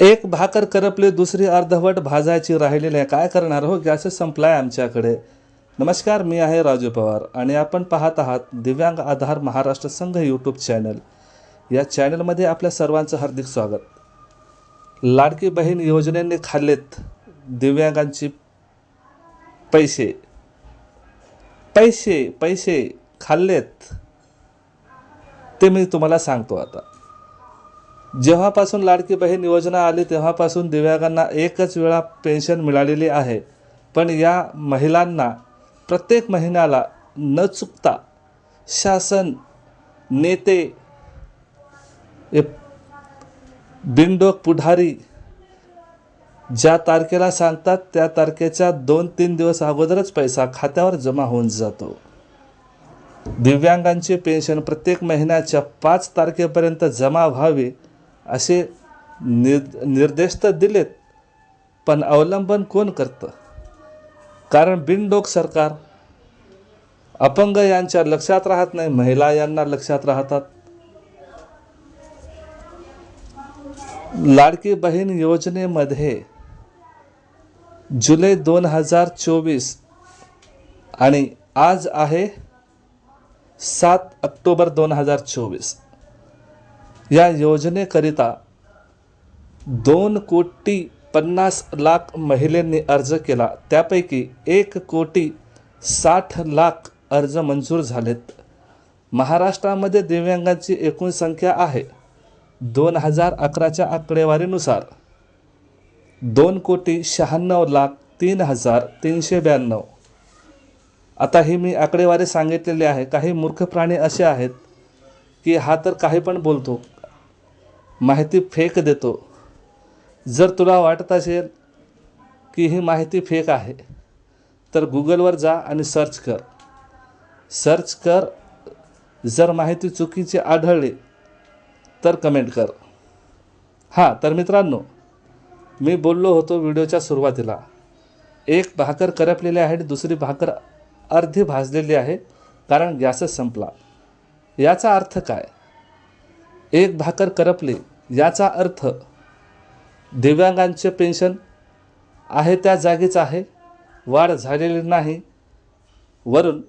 एक भाकर करपले दुसरी अर्धवट भाजायची राहिलेली आहे. काय करणार हो? गॅस संपला आहे आमच्याकडे. नमस्कार मी आहे राजू पवार आणि आपण पाहत आहात दिव्यांग आधार महाराष्ट्र संघ यूट्यूब चॅनल या चॅनलमध्ये आपल्या सर्वांचं हार्दिक स्वागत. लाडकी बहीण योजनेने खाल्लेत दिव्यांगांची पैसे. पैसे पैसे खाल्लेत. ते मी तुम्हाला सांगतो आता. जेव्हापासून लाडकी बहीण योजना आली तेव्हापासून दिव्यांगांना एकच वेळा पेन्शन मिळालेली आहे. पण या महिलांना प्रत्येक महिन्याला न चुकता शासन नेते बिनडोक पुढारी ज्या तारखेला सांगतात त्या तारखेच्या दोन तीन दिवस अगोदरच पैसा खात्यावर जमा होऊन जातो. दिव्यांगांची पेन्शन प्रत्येक महिन्याच्या पाच तारखेपर्यंत जमा व्हावी असे निर निर्देश तर दिलेत पण अवलंबन कोण करतं? कारण बिनडोक सरकार अपंग यांच्या लक्षात राहत नाही महिला यांना लक्षात राहतात. लाडकी बहीण योजनेमध्ये जुलै दोन हजार चोवीस आणि आज आहे सात ऑक्टोबर दोन हजार चोवीस. या योजनेकरिता दोन कोटी पन्नास लाख महिलांनी अर्ज केला. त्यापैकी एक कोटी साठ लाख अर्ज मंजूर झालेत. महाराष्ट्रामध्ये दिव्यांगांची एकूण संख्या आहे दोन हजार अकराच्या आकडेवारीनुसार. दोन कोटी शहाण्णव लाख तीन हजार तीनशे ब्याण्णव. आता ही मी आकडेवारी सांगितलेली आहे. काही मूर्ख प्राणी असे आहेत की हा तर काही पण बोलतो. माहिती फेक देतो. जर तुला वाटत असेल की ही माहिती फेक आहे तर गुगलवर जा आणि सर्च कर. सर्च कर. जर माहिती चुकीची आढळली तर कमेंट कर. हां तर मित्रांनो मी बोललो होतो व्हिडिओच्या सुरुवातीला. एक भाकर करपलेली आहे आणि दुसरी भाकर अर्धी भाजलेली आहे कारण गॅसच संपला. याचा अर्थ काय? एक भाकर करपली याचा अर्थ दिव्यांगांचे पेन्शन आहे त्या जागीच आहे वाढ झालेली नाही. वरून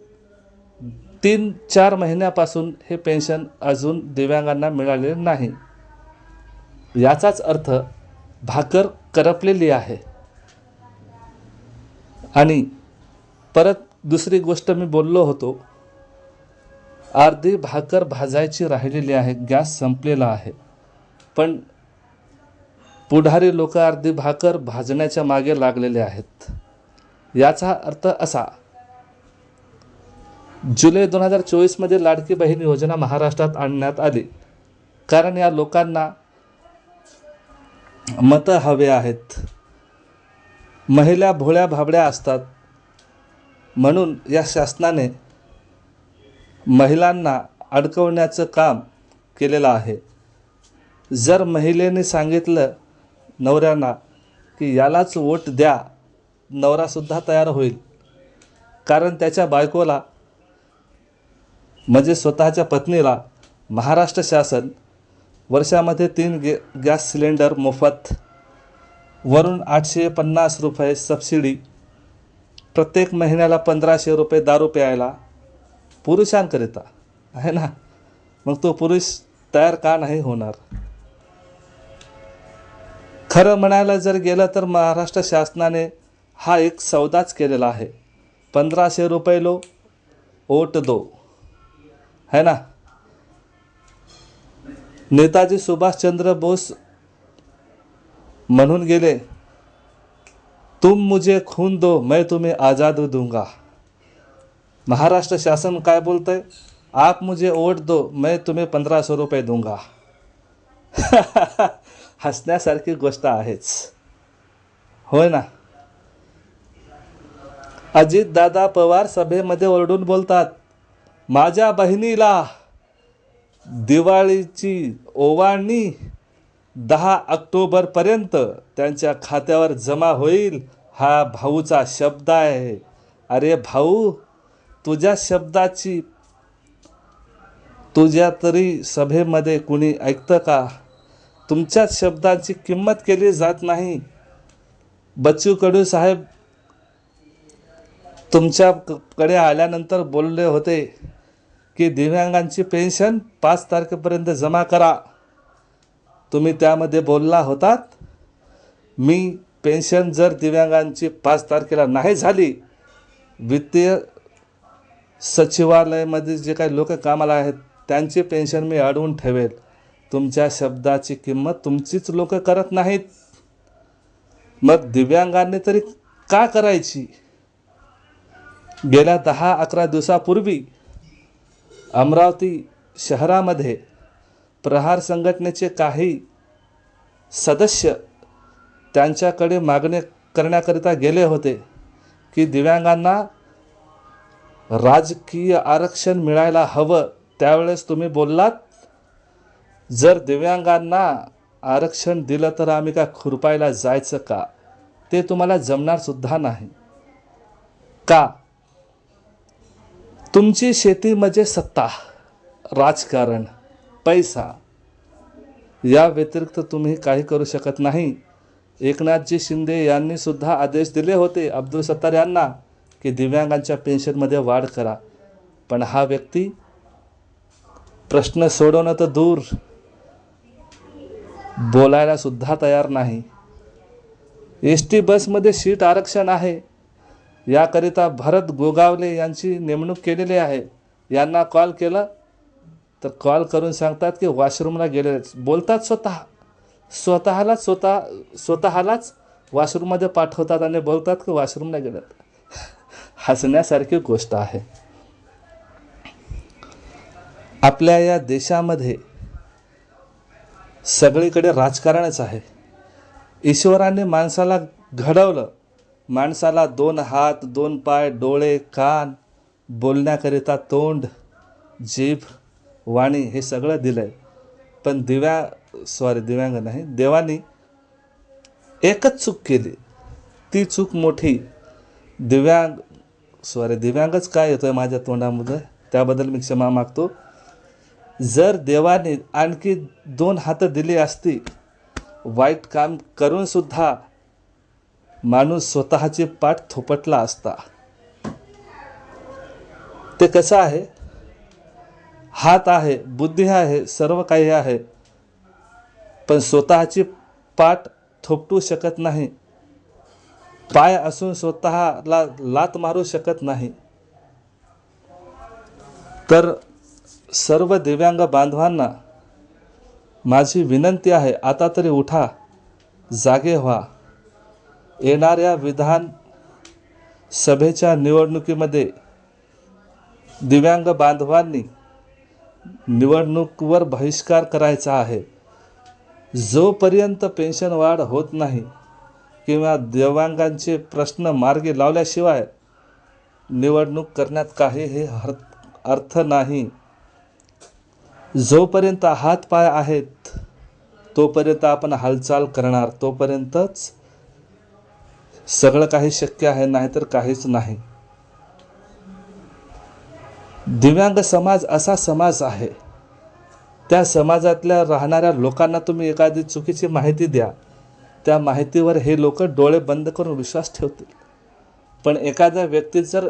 तीन चार महिन्यापासून हे पेन्शन अजून दिव्यांगांना मिळालेले नाही. याचाच अर्थ भाकर करपलेली आहे. आणि परत दुसरी गोष्ट मी बोललो होतो अर्धी भाकर भाजायची राहिलेली आहे गॅस संपलेला आहे. पण पुढारी लोक अर्धी भाकर भाजण्याच्या मागे लागलेले आहेत. याचा अर्थ असा जुलै दोन हजार चोवीसमध्ये लाडकी बहीण योजना महाराष्ट्रात आणण्यात आली. कारण या लोकांना मतं हवे आहेत. महिला भोळ्या भाबड्या असतात. म्हणून या शासनाने महिलांना अडकवण्याचं काम केलेलं आहे. जर महिलेने सांगितलं नवऱ्यांना की यालाच वोट द्या नवरासुद्धा तयार होईल. कारण त्याच्या बायकोला म्हणजे स्वतःच्या पत्नीला महाराष्ट्र शासन वर्षामध्ये तीन गे गॅस सिलेंडर मोफत वरून आठशे पन्नास रुपये सबसिडी प्रत्येक महिन्याला पंधराशे रुपये दारू प्यायला पुरुषांकरिता आहे ना? मग तो पुरुष तयार का नाही होणार? खरं म्हणायला जर गेलं तर महाराष्ट्र शासनाने हा एक सौदाच केलेला आहे. पंधराशे रुपये लो ओट दो है ना? नेताजी सुभाषचंद्र बोस म्हणून गेले तुम मुझे खून दो मैं तुम्हें आज़ाद दूंगा. महाराष्ट्र शासन काय बोलतंय? आप मुझे वोट दो मैं तुम्ही पंधरा सौ रुपये दूंगा. हसण्यासारखी गोष्ट आहेच. होय ना? अजितदादा पवार सभेमध्ये ओरडून बोलतात माझ्या बहिणीला दिवाळीची ओवाळणी दहा ऑक्टोबरपर्यंत त्यांच्या खात्यावर जमा होईल हा भाऊचा शब्द आहे. अरे भाऊ तुझ्या शब्दाची तुझ्या तरी सभेमध्ये कुणी ऐकतं का? तुमच्याच शब्दांची किंमत केली जात नाही. बच्चू कडू साहेब तुमच्याकडे आल्यानंतर बोलले होते की दिव्यांगांची पेन्शन पाच तारखेपर्यंत जमा करा. तुम्ही त्यामध्ये बोलला होतात मी पेन्शन जर दिव्यांगांची पाच तारखेला नाही झाली वित्तीय सचिवालयामध्ये जे काही लोक कामाला आहेत त्यांची पेन्शन मी अडवून ठेवेल. तुमच्या शब्दाची किंमत तुमचीच लोक करत नाहीत. मग दिव्यांगांनी तरी का करायची? गेल्या दहा अकरा दिवसापूर्वी अमरावती शहरामध्ये प्रहार संघटनेचे काही सदस्य त्यांच्याकडे मागणी करण्याकरिता गेले होते की दिव्यांगांना राजकीय आरक्षण मिळायला हवं त्यावेळेस तुम्ही बोललात? जर दिव्यांगांना आरक्षण दिलं तर आम्ही का खुरपायला जायचं का? ते तुम्हाला जमणार सुद्धा नाही. का? तुमची शेती म्हणजे सत्ता राजकारण पैसा. या व्यतिरिक्त तुम्ही काही करू शकत नाही. एकनाथजी शिंदे यांनी सुद्धा आदेश दिले होते अब्दुल सत्तार यांना. की दिव्यांगांच्या पेन्शनमध्ये वाढ करा. पण हा व्यक्ती प्रश्न सोडवणं तर दूर. बोलायला सुद्धा तयार नाही. एस टी बसमध्ये सीट आरक्षण आहे. याकरिता भरत गोगावले यांची नेमणूक केलेली आहे. यांना कॉल केलं तर कॉल करून सांगतात की वॉशरूमला गेले बोलतात स्वतः. स्वतःलाच स्वतः स्वतःलाच वॉशरूममध्ये पाठवतात आणि बोलतात की वॉशरूमला गेलेत. हसण्यासारखी गोष्ट आहे. आपल्या या देशामध्ये सगळीकडे राजकारणच आहे. ईश्वराने माणसाला घडवलं. माणसाला दोन हात दोन पाय डोळे कान बोलण्याकरिता तोंड जीभ वाणी हे सगळं दिलं आहे पण दिव्या सॉरी दिव्यांग नाही देवानी एकच चूक केली. ती चूक मोठी दिव्यांग सॉरी दिव्यांगच काय येतोय माझ्या तोंडामध्ये? त्याबद्दल मी क्षमा मागतो. जर देवाने आणखी दोन हातं दिली असती वाईट काम करूनसुद्धा माणूस स्वतःचे पाठ थोपटला असता. ते कसं आहे? हात आहे बुद्धी आहे सर्व काही आहे. पण स्वतःची पाठ थोपटू शकत नाही. पाय असून स्वतःला लात मारू शकत नाही. तर सर्व दिव्यांग बांधवांना माझी विनंती आहे आता तरी उठा जागे व्हा. येणाऱ्या विधान सभेच्या निवडणुकीमध्ये दिव्यांग बांधवांनी निवडणूकवर बहिष्कार करायचा आहे. जोपर्यंत पेन्शन वाढ होत नाही किंवा दिव्यांगांचे प्रश्न मार्गी लावल्याशिवाय निवडणूक करण्यात काहीही हर अर्थ नाही. जोपर्यंत हात पाय आहेत तोपर्यंत आपण हालचाल करणार. तोपर्यंतच सगळं काही शक्य आहे नाहीतर काहीच नाही. दिव्यांग समाज असा समाज आहे. त्या समाजातल्या राहणाऱ्या लोकांना तुम्ही एखादी चुकीची माहिती द्या. त्या माहितीवर हे लोक डोळे बंद करून विश्वास ठेवतील. पण एखाद्या व्यक्ती जर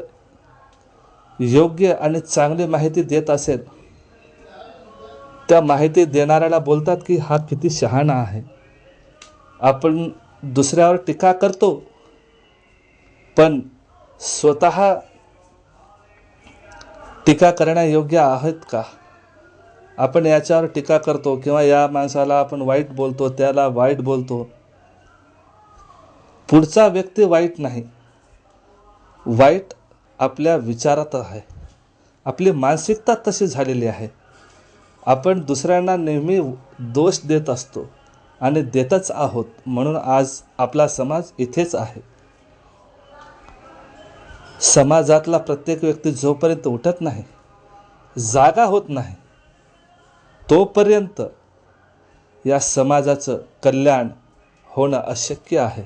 योग्य आणि चांगली माहिती देत असेल त्या माहिती देणाऱ्याला बोलतात की हा किती शहाणा आहे. आपण दुसऱ्यावर टीका करतो पण स्वतः टीका करण्यायोग्य आहेत का? आपण याच्यावर टीका करतो किंवा या माणसाला आपण वाईट बोलतो त्याला वाईट बोलतो. पुढचा व्यक्ती वाईट नाही. वाईट आपल्या विचारात आहे. आपली मानसिकता तशी झालेली आहे. आपण दुसऱ्यांना नेहमी दोष देत असतो आणि देतच आहोत म्हणून आज आपला समाज इथेच आहे. समाजातला प्रत्येक व्यक्ती जोपर्यंत उठत नाही जागा होत नाही तोपर्यंत या समाजाचं कल्याण होणं अशक्य आहे.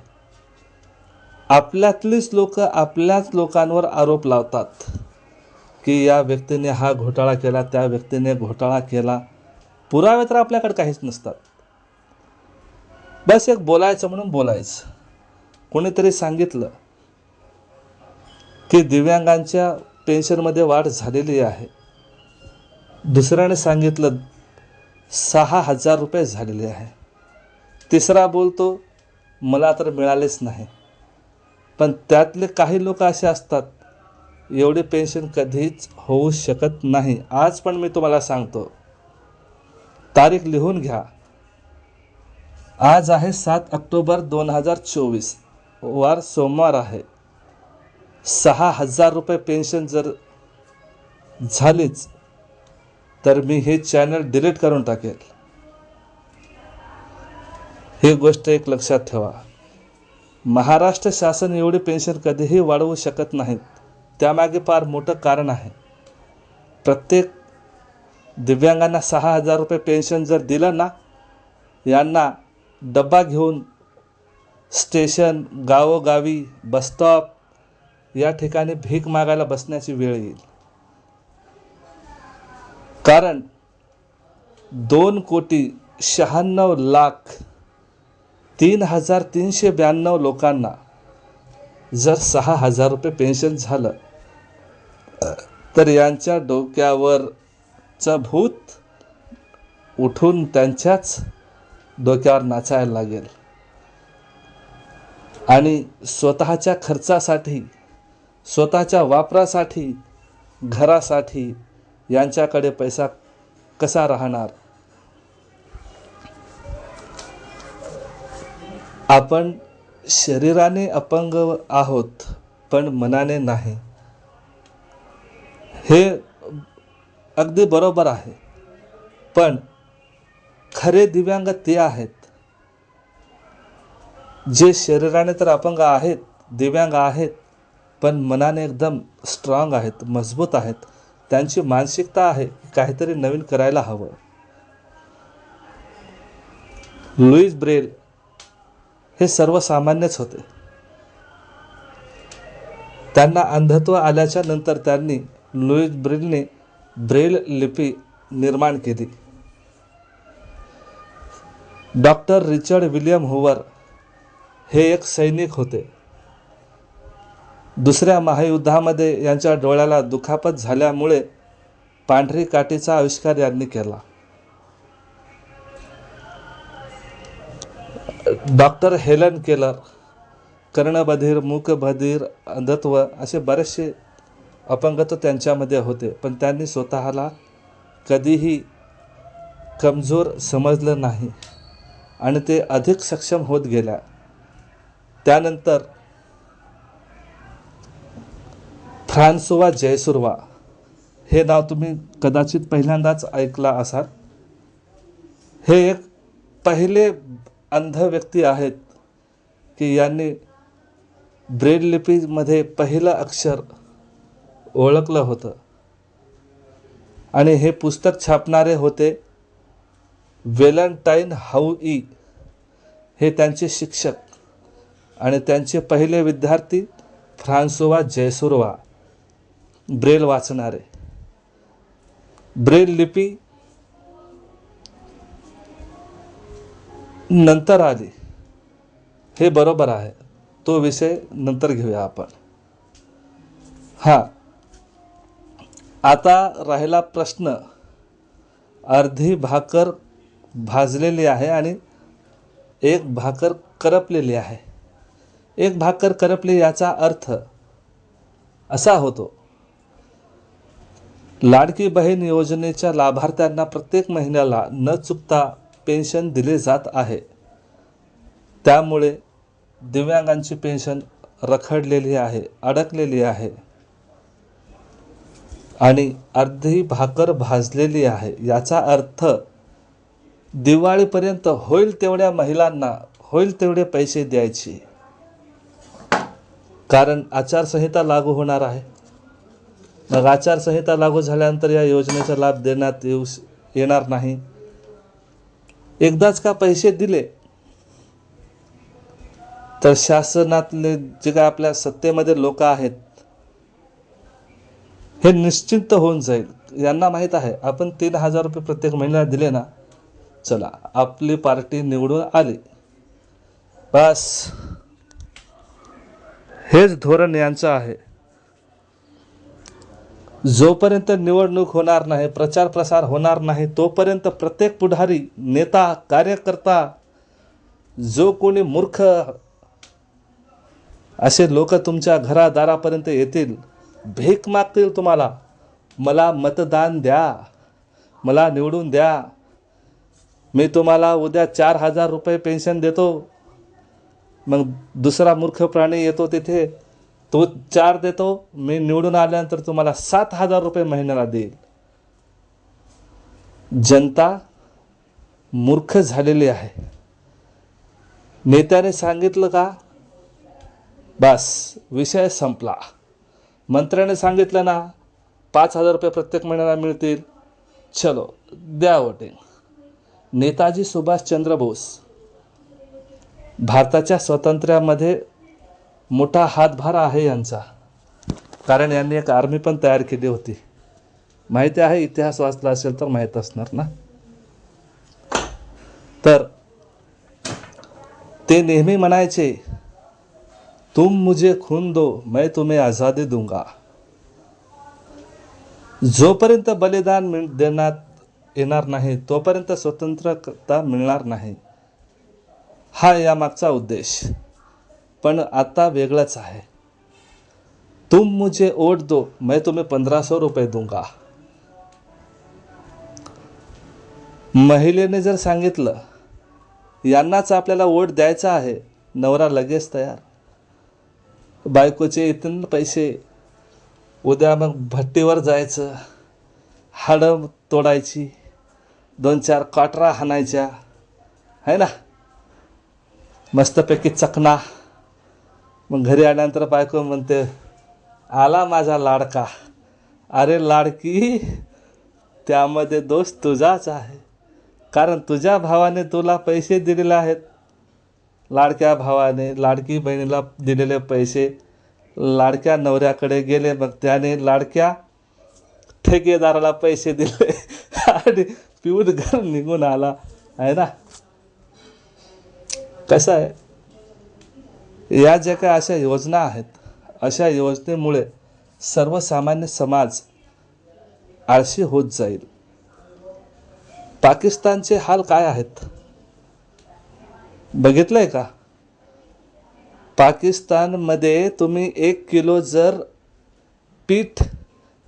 आपल्यातलीच लोक आपल्याच लोकांवर आरोप लावतात की या व्यक्तीने हा घोटाळा केला त्या व्यक्तीने घोटाळा केला. पुरावे तर आपल्याकडे काहीच नसतात. बस एक बोलायचं म्हणून बोलायचं. कोणीतरी सांगितलं की दिव्यांगांच्या पेन्शनमध्ये वाढ झालेली आहे. दुसऱ्याने सांगितलं सहा हजार रुपये झालेले आहे. तिसरा बोलतो मला तर मिळालेच नाही. पण त्यातले काही लोक असे असतात एवढी पेन्शन कधीच होऊ शकत नाही. आज पण मी तुम्हाला सांगतो. तारीख लिहून घ्या. आज आहे सात ऑक्टोबर दोन हजार चोवीस. वार सोमवार आहे. सहा हजार रुपये पेन्शन जर झालीच तर मी हे चॅनल डिलीट करून टाकेल. ही गोष्ट एक लक्षात ठेवा. महाराष्ट्र शासन एवढी पेन्शन कधीही वाढवू शकत नाहीत. त्यामागे फार मोठं कारण आहे. प्रत्येक दिव्यांगांना सहा हजार रुपये पेन्शन जर दिलं ना यांना डब्बा घेऊन स्टेशन गावोगावी बसस्टॉप या ठिकाणी भीक मागायला बसण्याची वेळ येईल. कारण दोन कोटी शहाण्णव लाख तीन हजार तीनशे ब्याण्णव लोकांना जर सहा हजार रुपये पेन्शन झालं तर यांच्या डोक्यावरचं भूत उठून त्यांच्याच डोक्यावर नाचायला लागेल. आणि स्वतःच्या खर्चासाठी स्वतःच्या वापरासाठी घरासाठी यांच्याकडे पैसा कसा राहणार? आपण शरीराने अपंग आहोत पण मनाने नाही. हे अगदी बरोबर आहे. पण खरे दिव्यांग ते आहेत. जे शरीराने तर अपंग आहेत दिव्यांग आहेत पण मनाने एकदम स्ट्रॉंग आहेत मजबूत आहेत. त्यांची मानसिकता आहे काहीतरी नवीन करायला हवं. लुईस ब्रेल हे सर्वसामान्यच होते. त्यांना अंधत्व आल्याच्यानंतर त्यांनी लुईज ब्रिलने ब्रेल लिपी निर्माण केली. डॉक्टर रिचर्ड विलियम हुवर हे एक सैनिक होते. दुसऱ्या महायुद्धामध्ये यांच्या डोळ्याला दुखापत झाल्यामुळे पांढरी काठीचा आविष्कार यांनी केला. डॉक्टर हेलन केलर कर्णबधीर मूकबधीर अंधत्व असे बरेचसे अपंगत्व त्यांच्यामध्ये होते. पण त्यांनी स्वतःला कधीही कमजोर समजलं नाही आणि ते अधिक सक्षम होत गेल्या. त्यानंतर फ्रान्सोवा जयसुरवा हे नाव तुम्ही कदाचित पहिल्यांदाच ऐकला असाल. हे एक पहिले अंध व्यक्ती आहेत की यांनी ब्रेल लिपीमध्ये पहिलं अक्षर ओळखलं होतं. आणि हे पुस्तक छापणारे होते वेलंटाईन हाऊ ई. हे त्यांचे शिक्षक आणि त्यांचे पहिले विद्यार्थी फ्रान्सोवा जयसुरवा. ब्रेल वाचणारे. ब्रेल लिपी नंतर आली हे बरोबर आहे. तो विषय नंतर घेऊया आपण. हां. आता राहिला प्रश्न. अर्धी भाकर भाजलेली आहे आणि एक भाकर करपलेली आहे. एक भाकर करपली याचा अर्थ असा होतो. लाडकी बहीण योजनेच्या लाभार्थ्यांना प्रत्येक महिन्याला न चुकता पेन्शन दिले जात आहे. त्यामुळे दिव्यांगांची पेन्शन रखडलेली आहे अडकलेली आहे. आणि अर्धी भाकर भाजलेली आहे. याचा अर्थ दिवाळीपर्यंत होईल तेवढ्या महिलांना होईल तेवढे पैसे द्यायचे. कारण आचारसंहिता लागू होणार आहे. मग आचारसंहिता लागू झाल्यानंतर या योजनेचा लाभ देण्यात येऊ येणार नाही. एकदाच का पैसे दिले? तर शासनातले जे काय आपल्या सत्तेमध्ये लोक आहेत हे निश्चिंत होऊन जाईल. यांना माहीत आहे आपण तीन हजार रुपये प्रत्येक महिन्याला दिले ना? चला आपली पार्टी निवडून आली. बस. हेच धोरण यांचं आहे. जोपर्यंत निवडणूक होणार नाही प्रचार प्रसार होणार नाही तोपर्यंत प्रत्येक पुढारी नेता कार्यकर्ता जो कोणी मूर्ख असे लोक तुमच्या घरादारापर्यंत येतील भीक मागतील तुम्हाला. मला मतदान द्या. मला निवडून द्या. मी तुम्हाला उद्या चार हजार रुपये पेन्शन देतो. मग दुसरा मूर्ख प्राणी येतो तिथे. तो चार देतो मी निवडून आल्यानंतर तुम्हाला सात हजार रुपये महिन्याला देईल. जनता मूर्ख झालेली आहे. नेत्याने सांगितलं का? बस विषय संपला. मंत्र्याने सांगितलं ना पाच हजार रुपये प्रत्येक महिन्याला मिळतील. चलो द्या वोटिंग नेताजी सुभाषचंद्र बोस भारताच्या स्वातंत्र्यामध्ये मोठा हातभार आहे यांचा. कारण यांनी एक आर्मी पण तयार केली होती. माहिती आहे इतिहास वाचला असेल तर माहीत असणार ना? तर ते नेहमी म्हणायचे तुम मुझे खून दो मैं तुम्हें आझादी दूंगा. जोपर्यंत बलिदान मिळ देण्यात येणार नाही तोपर्यंत स्वतंत्रता मिळणार नाही. हा यामागचा उद्देश. पण आता वेगळंच आहे. तुम मुझे वोट दो मैं तुम्हें पंधरा सौ रुपये दूंगा. महिलेने जर सांगितलं यांनाच आपल्याला वोट द्यायचा आहे नवरा लगेच तयार. बायकोचे इथून पैसे उद्या मग भट्टीवर जायचं हाडं तोडायची दोन चार काटरा हाणायच्या. है ना? मस्तपैकी चकना. मग घरी आल्यानंतर बायको म्हणते आला माझा लाडका. अरे लाडकी त्यामध्ये दोष तुझाच आहे. कारण तुझ्या भावाने तुला पैसे दिलेले आहेत. लाडक्या भावाने लाडकी बहिणीला दिलेले पैसे. लाडक्या नवऱ्याकडे गेले मग त्याने लाडक्या ठेकेदाराला पैसे दिले. आणि पिऊन घर निघून आला. आहे ना? कसं आहे? या ज्या काही अशा योजना आहेत अशा योजनेमुळे सर्वसामान्य समाज आळशी होत जाईल. पाकिस्तानचे हाल काय आहेत? बघितलंय का? पाकिस्तानमध्ये तुम्ही एक किलो जर पीठ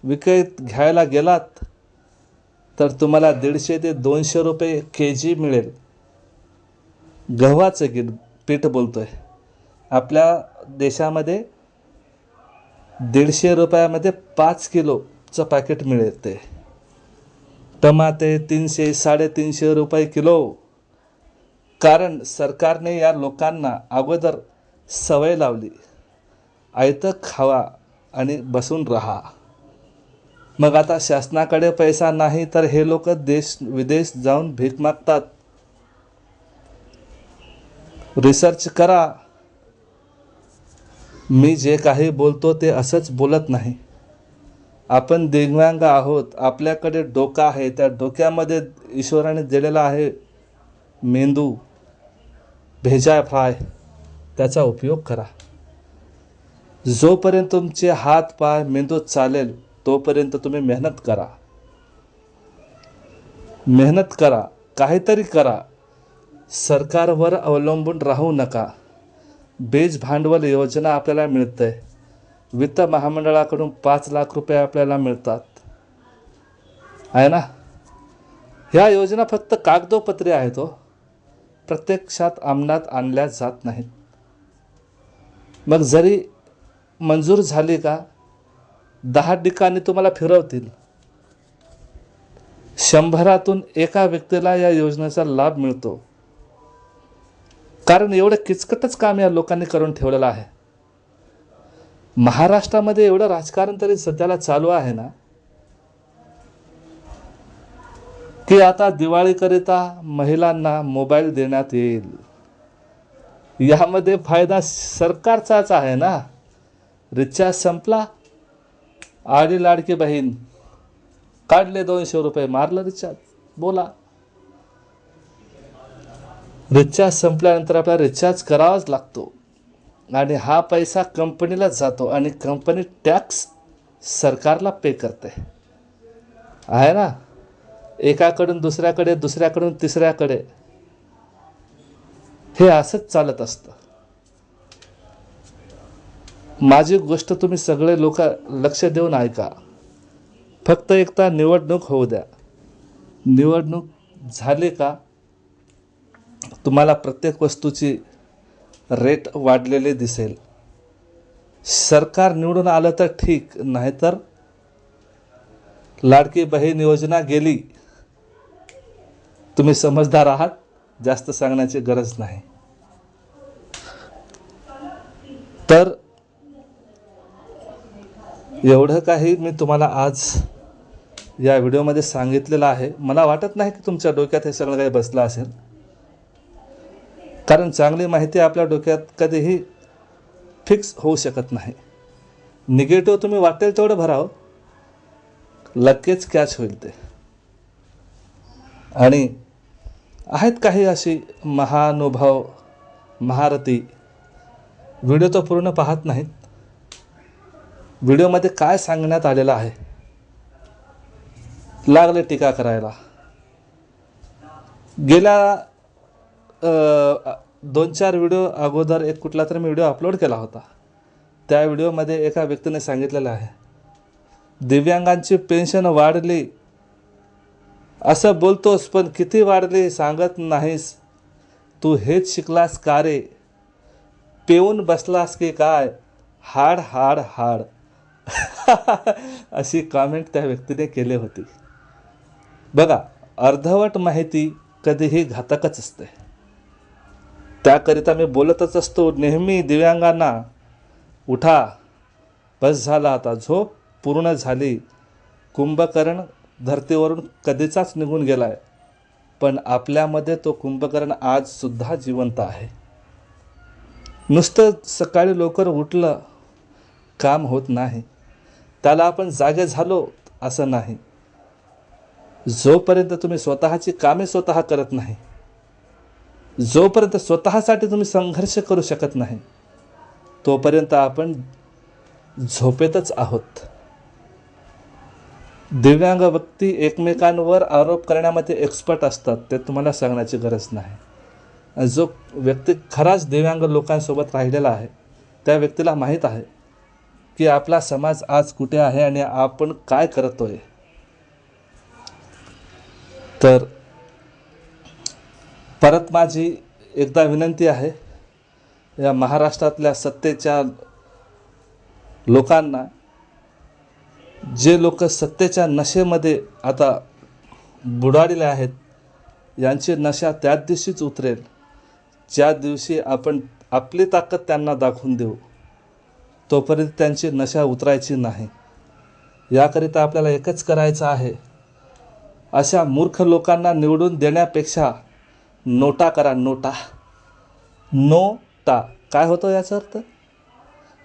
विकत घ्यायला गेलात तर तुम्हाला दीडशे ते दोनशे रुपये के जी मिळेल. गव्हाचं गीत पीठ बोलतोय. आपल्या देशामध्ये दीडशे रुपयामध्ये पाच किलोचं पॅकेट मिळते. टमाटे तीनशे साडेतीनशे रुपये किलो. कारण सरकारने या लोकांना अगोदर सवय लावली. आयतं खावा आणि बसून राहा. मग आता शासनाकडे पैसा नाही तर हे लोक देश विदेश जाऊन भीक मागतात. रिसर्च करा. मी जे काही बोलतो ते असंच बोलत नाही. आपण दिव्यांग आहोत. आपल्याकडे डोका आहे. त्या डोक्यामध्ये ईश्वराने दिलेला आहे मेंदू. भेजा फ्राय त्याचा उपयोग करा. जोपर्यंत तुमचे हात पाय मेंदू चालेल तोपर्यंत तुम्ही मेहनत करा. मेहनत करा. काहीतरी करा. सरकारवर अवलंबून राहू नका. बीज भांडवल योजना आपल्याला मिळते वित्त महामंडळाकडून पाच लाख रुपये आपल्याला मिळतात. आहे ना? ह्या योजना फक्त कागदोपत्री आहेत हो. प्रत्यक्षात अंमलात आणल्या जात नाहीत. मग जरी मंजूर झाली का? दहा ठिकाणी तुम्हाला फिरवतील. शंभरातून एका व्यक्तीला या योजनेचा लाभ मिळतो. कारण एवढं किचकटच काम या लोकांनी करून ठेवलेलं आहे. महाराष्ट्रामध्ये एवढं राजकारण तरी सध्याला चालू आहे ना? की आता दिवाळीकरिता महिलांना मोबाईल देण्यात येईल. यामध्ये फायदा सरकारचाच आहे ना? रिचार्ज संपला आडी लाडकी बहीण काढले दोनशे रुपये मारलं रिचार्ज बोला. रिचार्ज संपल्यानंतर आपल्याला रिचार्ज करावाच लागतो. आणि हा पैसा कंपनीलाच जातो आणि कंपनी टॅक्स सरकारला पे करते. आहे ना? एकाकडून दुसऱ्याकडे दुसऱ्याकडून तिसऱ्याकडे. हे असंच चालत असतं. माझी गोष्ट तुम्ही सगळे लोक लक्ष देऊन ऐका. फक्त एकदा निवडणूक होऊ द्या. निवडणूक झाली का? तुम्हाला प्रत्येक वस्तूची रेट वाढलेले दिसेल. सरकार निवडून आलं तर ठीक नाहीतर लाडकी बहीण योजना गेली तुम्ही समजदार आहात जास्त सांगण्याची गरज नाही. तर एवढं काही मी तुम्हाला आज या व्हिडिओमध्ये सांगितलेलं आहे. मला वाटत नाही की तुमच्या डोक्यात हे सगळं काही बसलं असेल. कारण चांगली माहिती आपल्या डोक्यात कधीही फिक्स होऊ शकत नाही. निगेटिव्ह तुम्ही वाटेल तेवढं भरावं. लगेच कॅच होईल ते. आणि आहेत काही अशी महानुभाव महारथी. व्हिडिओ तो पूर्ण पाहत नाहीत. व्हिडिओमध्ये काय सांगण्यात आलेलं आहे? लागले टीका करायला. गेल्या दोन चार व्हिडिओ अगोदर एक कुठला तरी मी व्हिडिओ अपलोड केला होता. त्या व्हिडिओमध्ये एका व्यक्तीने सांगितलेलं आहे दिव्यांगांची पेन्शन वाढली. असं बोलतोस पण किती वाढली सांगत नाहीस. तू हेच शिकलास का रे? पेऊन बसलास की काय? हाड हाड हाड. अशी कॉमेंट त्या व्यक्तीने केली होती. बघा अर्धवट माहिती कधीही घातकच असते. त्याकरिता मी बोलतच असतो नेहमी दिव्यांगांना. उठा. बस झाला आता. झोप पूर्ण झाली. कुंभकर्ण धर्तीवरून कधीचाच निघून गेला आहे पण आपल्यामध्ये तो कुंभकर्ण आजसुद्धा जिवंत आहे. नुसतं सकाळी लवकर उठलं काम होत नाही. त्याला आपण जागे झालो असं नाही. जोपर्यंत तुम्ही स्वतःची कामे स्वतः करत नाही जोपर्यंत स्वतःसाठी तुम्ही संघर्ष करू शकत नाही तोपर्यंत आपण झोपेतच आहोत. दिव्यांग व्यक्ती एकमेकांवर आरोप करण्यामध्ये एक्सपर्ट असतात ते तुम्हाला सांगण्याची गरज नाही. आणि जो व्यक्ती खराच दिव्यांग लोकांसोबत राहिलेला आहे त्या व्यक्तीला माहीत आहे की आपला समाज आज कुठे आहे आणि आपण काय करतोय. तर परत माझी एकदा विनंती आहे या महाराष्ट्रातल्या सत्तेच्या लोकांना जे लोक सत्तेच्या नशेमध्ये आता बुडालेले आहेत यांची नशा त्याच दिवशीच उतरेल. ज्या दिवशी आपण आपली ताकद त्यांना दाखवून देऊ तोपर्यंत त्यांची नशा उतरायची नाही. याकरिता आपल्याला एकच करायचं आहे अशा मूर्ख लोकांना निवडून देण्यापेक्षा नोटा करा नोटा. नोटा. काय होतं याचा अर्थ?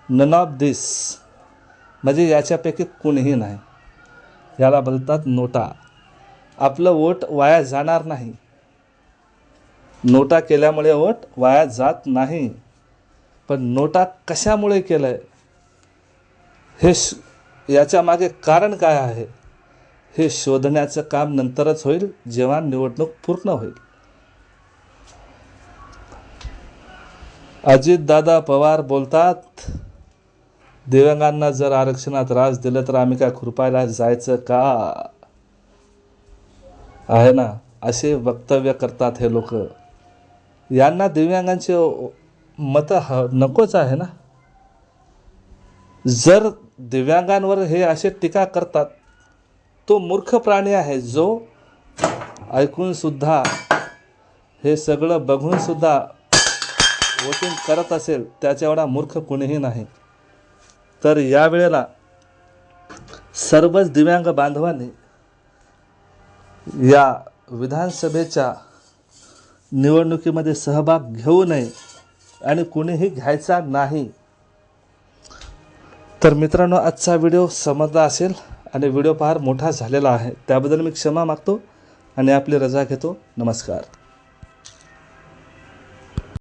नन ऑफ दिस म्हणजे याच्यापैकी कोणीही नाही. याला बोलतात नोटा. आपलं वोट वाया जाणार नाही. नोटा केल्यामुळे वोट वाया जात नाही. पण नोटा कशामुळे केलं आहे हे श याच्या मागे कारण काय आहे? हे शोधण्याचं काम नंतरच होईल जेव्हा निवडणूक पूर्ण होईल. अजितदादा पवार बोलतात दिव्यांगांना जर आरक्षणात राज दिलं तर आम्ही काय खुरपायला जायचं का? आहे ना असे वक्तव्य करतात हे लोक. यांना दिव्यांगांचे मतं ह नकोच आहे ना? जर दिव्यांगांवर हे असे टीका करतात तो मूर्ख प्राणी आहे जो ऐकूनसुद्धा हे सगळं बघूनसुद्धा वचन करत असेल त्याच्या एवढा मूर्ख कुणीही नाही. तर यावेळेला सर्वच दिव्यांग बांधवांनी या विधानसभेच्या निवडणुकीमध्ये सहभाग घेऊ नये आणि कुणीही घ्यायचा नाही. तर मित्रांनो आजचा व्हिडिओ समजला असेल आणि व्हिडिओ फार मोठा झालेला आहे. त्याबद्दल मी क्षमा मागतो आणि आपली रजा घेतो. नमस्कार.